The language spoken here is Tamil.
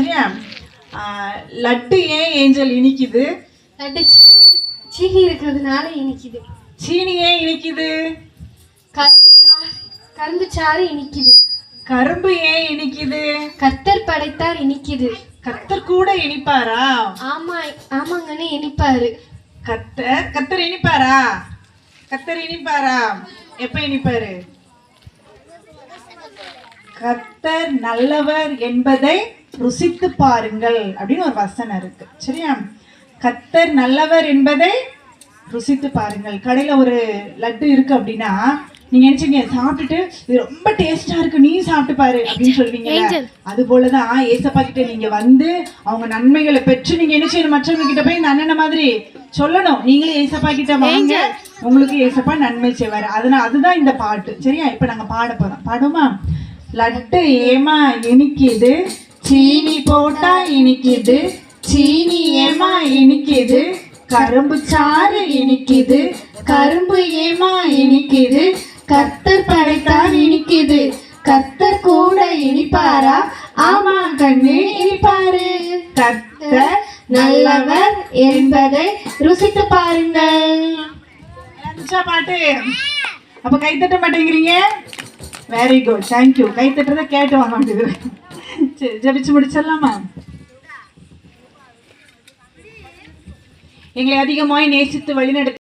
சரியா? லட்டு ஏன் ஏஞ்சல் இனிக்குது? லட்டு சீனி சீனி இருக்கிறதுனால இனிக்குது. சீனி ஏன் இனிக்குது? கரும்பு சாறு கரும்பு சாறு இனிக்குது. கரும்பு ஏன் இனிக்குது? கத்தர் படைத்தார் இனிக்குது. கத்தர் கூட இனிப்பாரா? ஆமா ஆமாங்கன்னு இனிப்பாரு. கத்தர் கத்தர் இனிப்பாரா? கத்தர் இனிப்பாரா? எப்ப இனிப்பாரு? கத்தர் நல்லவர் என்பதை ருசித்து பாருங்கள் அப்படின்னு ஒரு வசனம் இருக்கு. சரியா? கத்தர் நல்லவர் என்பதை ருசித்து பாருங்கள். கடையில ஒரு லட்டு இருக்கு அப்படின்னா நீங்க நினைச்சீங்க சாப்பிட்டுட்டு இது ரொம்ப டேஸ்டா இருக்கு நீ சாப்பிட்டு பாரு அப்படின்னு சொல்லுவீங்க அது போலதான் ஏசப்பா கிட்ட நீங்க வந்து அவங்க நன்மைகளை பெற்று நீங்க என்ன செய்யணும் மற்றவங்க கிட்ட போய் இந்த அண்ணன மாதிரி சொல்லணும். நீங்களே ஏசப்பா கிட்ட வாங்க. உங்களுக்கு ஏசப்பா நன்மை செய்வாரு. அதனால அதுதான் இந்த பாட்டு. சரியா? இப்ப நாங்க பாட போறோம். பாடுமா லட்டு ஏமா இனிக்குது சீனி போட்டா இனிக்குது சீனி ஏமா இனிக்குது கரும்பு சாறு இனிக்குது கரும்பு ஏமா இனிக்குது கத்தர் படைத்தான் இனிக்குது கத்தர் கூட இனிப்பாரா? ஆமா கண்ணு இனிப்பாரு. கத்தர் நல்லவர் என்பதை ருசித்து பாருங்கள். பாட்டு. அப்ப கை தட்ட மாட்டேங்கிறீங்க? வெரி குட் தேங்க்யூ கை தட்டுறதை கேட்டு வாங்க மாட்டேங்கிறேன் சரி ஜபிச்சு முடிச்சிடலாமா? எங்களை அதிகமாய் நேசித்து வழிநடத்தி